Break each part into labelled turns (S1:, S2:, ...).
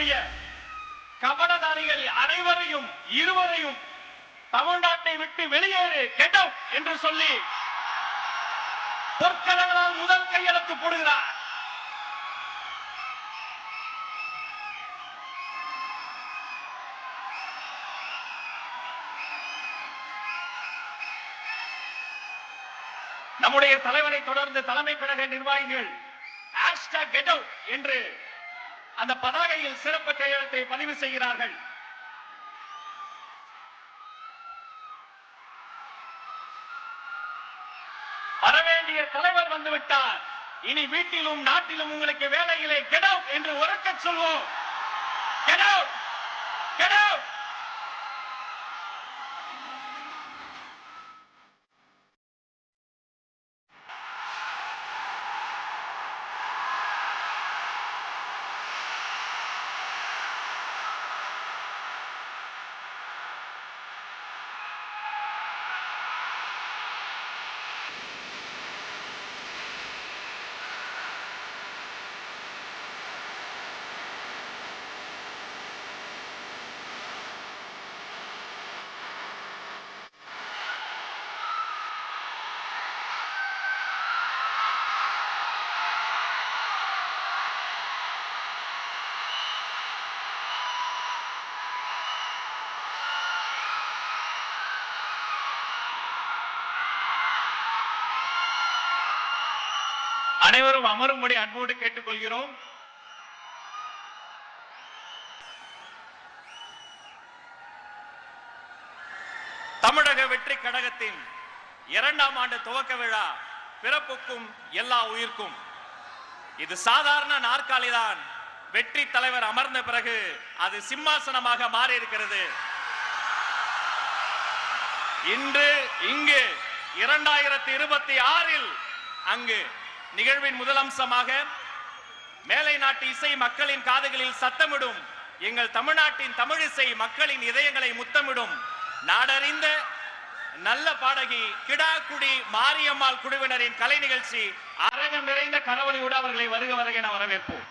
S1: இருக்கக்கூடிய கபடதாரிகள் அனைவரையும் இருவரையும் தமிழ்நாட்டை விட்டு வெளியேறு கெட்டோம் என்று சொல்லி பொற்கடங்களால் முதல் கையெழுத்து போடுகிறார். நம்முடைய தலைவரை தொடர்ந்து தலைமை கழக நிர்வாகிகள் என்று அந்த பதாகையில் சிறப்பு கையெழுத்தை பதிவு செய்கிறார்கள். வரவேண்டிய தலைவர் வந்துவிட்டார். இனி வீட்டிலும் நாட்டிலும் உங்களுக்கு வேலையிலே கெட் அவுட் என்று உறக்கச் சொல்வோம். Get out. Get out. அனைவரும் அமரும்படி அன்போடு கேட்டுக்கொள்கிறோம். தமிழக வெற்றி கழகத்தின் இரண்டாம் ஆண்டு துவக்க விழா பிறப்புக்கும் எல்லா உயிர்க்கும். இது சாதாரண நாற்காலிதான். வெற்றி தலைவர் அமர்ந்த பிறகு அது சிம்மாசனமாக மாறி இருக்கிறது இன்று இங்கு இரண்டாயிரத்தி இருபத்தி ஆறில் அங்கு நிகழ்வின் முதல் அம்சமாக மேலை நாட்டு இசை மக்களின் காதுகளில் சத்தமிடும் எங்கள் தமிழ்நாட்டின் தமிழிசை மக்களின் இதயங்களை முத்தமிடும் நாடறிந்த நல்ல பாடகி கிடாக்குடி மாரியம்மாள் குழுவினரின் கலை நிகழ்ச்சி அரங்கம் நிறைந்த கனவொலியோடு அவர்களை வருக வருக என வரவேற்போம்.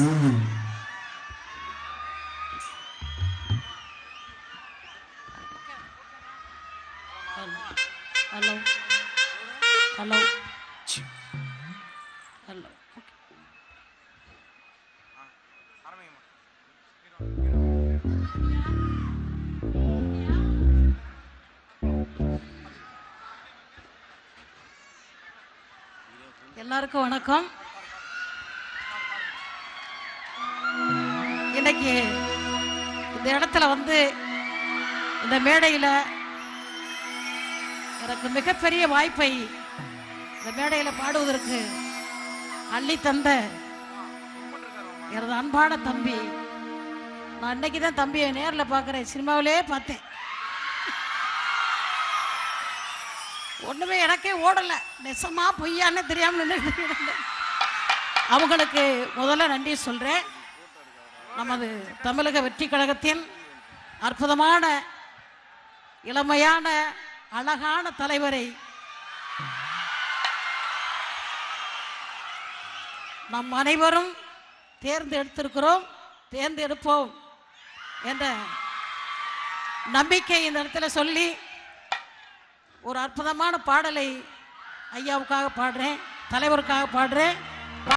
S2: ஹலோ ஹலோ ஹலோ எல்லாருக்கும் வணக்கம். இன்னைக்கு இந்த இடத்துல வந்து இந்த மேடையில் எனக்கு மிகப்பெரிய வாய்ப்பை இந்த மேடையில் பாடுவதற்கு அள்ளி தந்த எனது அன்பான தம்பி. நான் இன்னைக்கு தான் தம்பியை நேரில் பார்க்குறேன். சினிமாவிலே பார்த்தேன். ஒன்றுமே எனக்கே ஓடலை. நெசமா பொய்யான்னு தெரியாமல் அவங்களுக்கு முதல்ல நன்றி சொல்கிறேன் நமது தமிழக வெற்றி கழகத்தின் அற்புதமான இளமையான அழகான தலைவரை நம் அனைவரும் தேர்ந்தெடுத்திருக்கிறோம் தேர்ந்தெடுப்போம் என்ற நம்பிக்கை இந்த இடத்துல சொல்லி ஒரு அற்புதமான பாடலை ஐயாவுக்காக பாடுறேன் தலைவருக்காக பாடுறேன்.